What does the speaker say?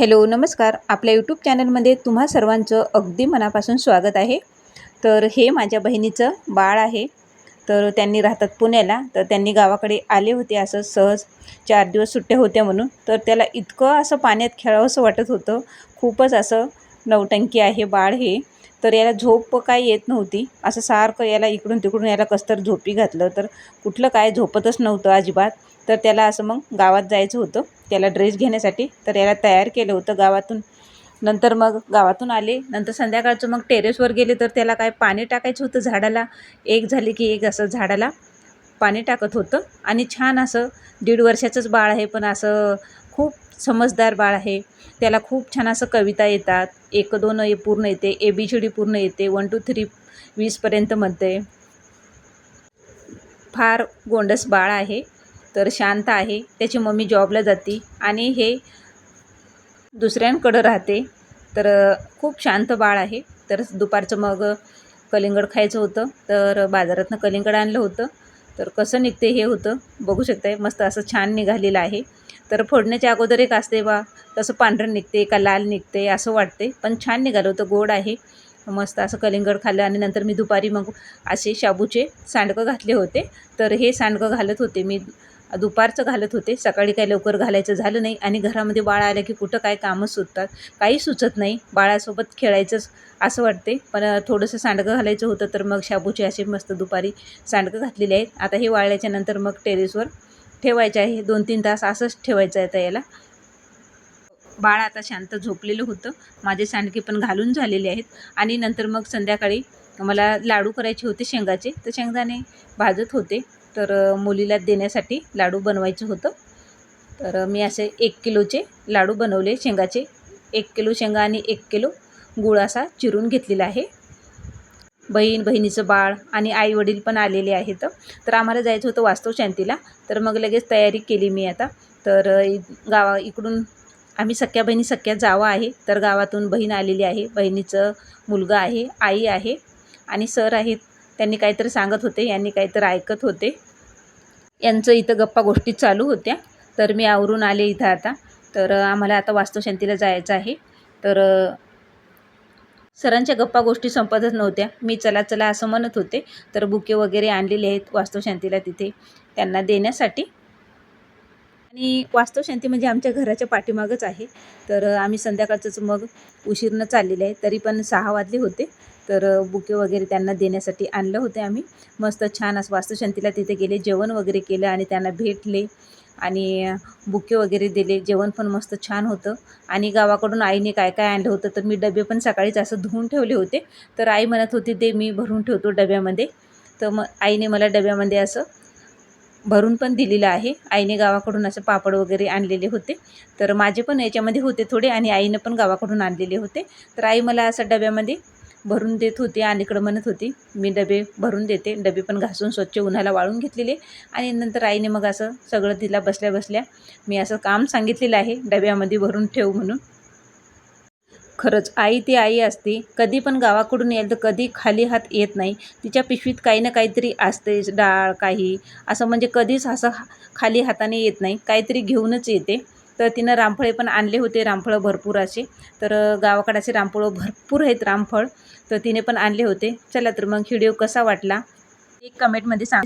Hello नमस्कार. आपल्या YouTube चॅनलमध्ये तुम्हा सर्वांचं अगदी मनापासून स्वागत आहे. तर हे माझ्या बहिणीचं बाळ आहे. तर त्यांनी राहतात पुण्याला. तर त्यांनी गावाकडे आले होते असं सहज. चार दिवस सुट्ट्या होत्या म्हणून. तर त्याला इतकं असं पाण्यात खेळावंसं वाटत होतं. खूपच असं नवटंकी आहे बाळ हे. तर याला झोप काय येत नव्हती. असं सारखं याला इकडून तिकडून याला कसतर झोपी घातलं. तर कुठलं काय झोपतच नव्हतं अजिबात. तर त्याला असं मग गावात जायचं होतं. त्याला ड्रेस घेण्यासाठी तर याला तयार केलं होतं गावातून. नंतर मग गावातून आले. नंतर संध्याकाळचं मग टेरेसवर गेले तर त्याला काय पाणी टाकायचं होतं झाडाला? एक झाले की एक असं झाडाला पाणी टाकत होतं. आणि छान असं दीड वर्षाचंच बाळ आहे पण असं खूप समजदार बाळ आहे. त्याला खूप छान असं कविता येतात. एक दोन ए पूर्ण येते. ए बी सी डी पूर्ण येते. वन टू थ्री वीसपर्यंत म्हणते फार गोंडस बाळ आहे तर शांत आहे. त्याची मम्मी जॉबला जाते आणि हे दुसऱ्यांकडं राहते. तर खूप शांत बाळ आहे. तर दुपारचं मग कलिंगड खायचं होतं. तर बाजारातनं कलिंगड आणलं होतं. तर कसं निघते हे होतं? बघू शकताय. मस्त असं छान निघालेलं आहे. तर फोडण्याच्या अगोदर एक असते बा कसं पांढरं निघते का लाल निघते असं वाटते. पण छान निघालं होतं गोड आहे. मस्त असं कलिंगड खाल्लं आणि नंतर मी दुपारी मग असे शाबूचे सांडकं घातले होते. तर हे सांडकं घालत होते मी. दुपारचं घालत होते. सकाळी काही लवकर घालायचं झालं नाही आणि घरामध्ये बाळ आलं की कुठं काय कामं सुचतात काही सुचत नाही. बाळासोबत खेळायचंच असं वाटते. पण थोडंसं सांडगं घालायचं होतं तर मग शाबूचे असे मस्त दुपारी सांडगं घातलेले आहेत. आता हे वाळल्याच्या नंतर मग टेरेसवर ठेवायचं आहे. दोन तीन तास असंच ठेवायचं आहे तर याला. बाळ आता शांत झोपलेलं होतं. माझे सांडगे पण घालून झालेले आहेत. आणि नंतर मग संध्याकाळी मला लाडू करायचे होते शेंगाचे. तर शेंगदाणे भाजत होते. तर मुलीला देण्यासाठी लाडू बनवायचं होतं. तर मी असे एक किलोचे लाडू बनवले. शेंगाचे एक किलो शेंगा आणि एक किलो गुळ असा चिरून घेतलेला आहे. बहीण बहिणीचं बाळ आणि आई वडील पण आलेले आहेत. तर आम्हाला जायचं होतं वास्तवशांतीला तर मग लगेच तयारी केली मी आता. तर गावा इकडून आम्ही सख्या बहिणी सख्या जावा आहे. तर गावातून बहीण आलेली आहे. बहिणीचं मुलगा आहे आई आहे आणि सर आहेत. त्यांनी काहीतरी सांगत होते यांनी काहीतरी ऐकत होते. यांचं इथं गप्पा गोष्टी चालू होत्या. तर मी आवरून आले इथं आता. तर आम्हाला आता वास्तुशांतीला जायचं आहे. तर सरांच्या गप्पा गोष्टी संपतच नव्हत्या. मी चला चला असं म्हणत होते. तर बुके वगैरे आणलेले आहेत वास्तुशांतीला तिथे. त्यांना देण्यासाठी आणि वास्तवशांती म्हणजे आमच्या घराच्या पाठीमागच आहे. तर आम्ही संध्याकाळचंच मग उशीरनं चाललेलं आहे. तरी पण सहा वाजले होते. तर बुके वगैरे त्यांना देण्यासाठी आणलं होते आम्ही. मस्त छान असं वास्तुशांतीला तिथे गेले जेवण वगैरे केलं आणि त्यांना भेटले आणि बुके वगैरे दिले. जेवण पण मस्त छान होतं. आणि गावाकडून आईने काय काय आणलं होतं तर मी डबे पण सकाळीच असं धुवून ठेवले होते. तर आई म्हणत होती ते मी भरून ठेवतो डब्यामध्ये. तर मग आईने मला डब्यामध्ये असं भरून पण दिलेलं आहे. आईने गावाकडून असं पापड वगैरे आणलेले होते. तर माझे पण याच्यामध्ये होते थोडे आणि आईनं पण गावाकडून आणलेले होते. तर आई मला असं डब्यामध्ये भरून देत होती आणि इकडं म्हणत होती मी डबे भरून देते. डबे पण घासून स्वच्छ उन्हाला वाळून घेतलेले. आणि नंतर आईने मग असं सगळं तिला बसल्या बसल्या मी असं काम सांगितलेलं आहे डब्यामध्ये भरून ठेव म्हणून. खरंच आई ती आई असते. कधी पण गावाकडून येईल तर कधी खाली हात येत नाही. तिच्या पिशवीत काही ना काहीतरी असते डाळ काही. असं म्हणजे कधीच असं खाली हाताने येत नाही. काहीतरी घेऊनच येते. तर तिनं रामफळे पण आणले होते रामफळं भरपूर असे तर गावाकडे असे रामफळं भरपूर आहेत रामफळ. तर तिने पण आणले होते. चला तर मग व्हिडिओ कसा वाटला? एक कमेंटमध्ये सांग.